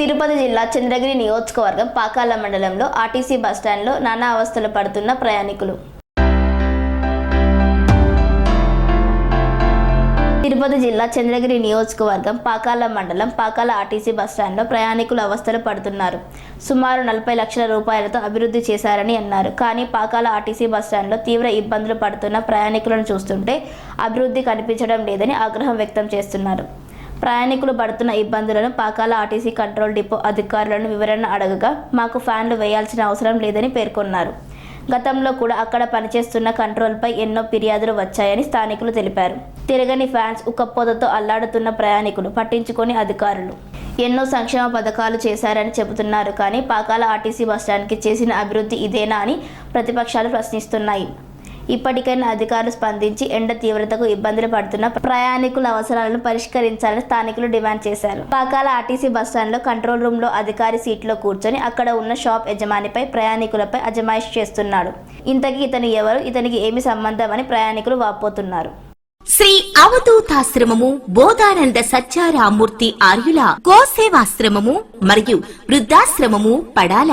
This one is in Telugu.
తిరుపతి జిల్లా చంద్రగిరి నియోజకవర్గం పాకాల మండలంలో ఆర్టీసీ బస్టాండ్లో నానా అవస్థలు పడుతున్న ప్రయాణికులు. తిరుపతి జిల్లా చంద్రగిరి నియోజకవర్గం పాకాల మండలం పాకాల ఆర్టీసీ బస్టాండ్లో ప్రయాణికులు అవస్థలు పడుతున్నారు. సుమారు నలభై లక్షల రూపాయలతో అభివృద్ధి చేశారని అన్నారు. కానీ పాకాల ఆర్టీసీ బస్టాండ్లో తీవ్ర ఇబ్బందులు పడుతున్న ప్రయాణికులను చూస్తుంటే అభివృద్ధి కనిపించడం లేదని ఆగ్రహం వ్యక్తం చేస్తున్నారు. ప్రయాణికులు పడుతున్న ఇబ్బందులను పాకాల ఆర్టీసీ కంట్రోల్ డిపో అధికారులను వివరణ అడగగా మాకు ఫ్యాన్లు వేయాల్సిన అవసరం లేదని పేర్కొన్నారు. గతంలో కూడా అక్కడ పనిచేస్తున్న కంట్రోల్పై ఎన్నో ఫిర్యాదులు వచ్చాయని స్థానికులు తెలిపారు. తిరగని ఫ్యాన్స్ ఉక్కపోతతో అల్లాడుతున్న ప్రయాణికులు పట్టించుకొని అధికారులు. ఎన్నో సంక్షేమ పథకాలు చేశారని చెబుతున్నారు కానీ పాకాల ఆర్టీసీ బస్టాండ్కి చేసిన అభివృద్ధి ఇదేనా అని ప్రతిపక్షాలు ప్రశ్నిస్తున్నాయి. ఇప్పటికైనా అధికారులు స్పందించి ఎండ తీవ్రతకు ఇబ్బందులు పడుతున్న ప్రయాణికుల అవసరాలను పరిష్కరించాలని స్థానికులు డిమాండ్ చేశారు. పాకాల ఆర్టీసీ బస్టాండ్లో కంట్రోల్ రూమ్లో అధికారి సీట్లో కూర్చొని అక్కడ ఉన్న షాప్ యజమానిపై ప్రయాణికులపై అజమాయిష్ చేస్తున్నాడు. ఇంతకీ ఇతను ఎవరు? ఇతనికి ఏమి సంబంధం అని ప్రయాణికులు వాపోతున్నారు. శ్రీ అవధూతాశ్రమము బోధానంద సత్యారామూర్తి ఆర్యుల గోసేవాశ్రమము మరియు వృద్ధాశ్రమము పడాల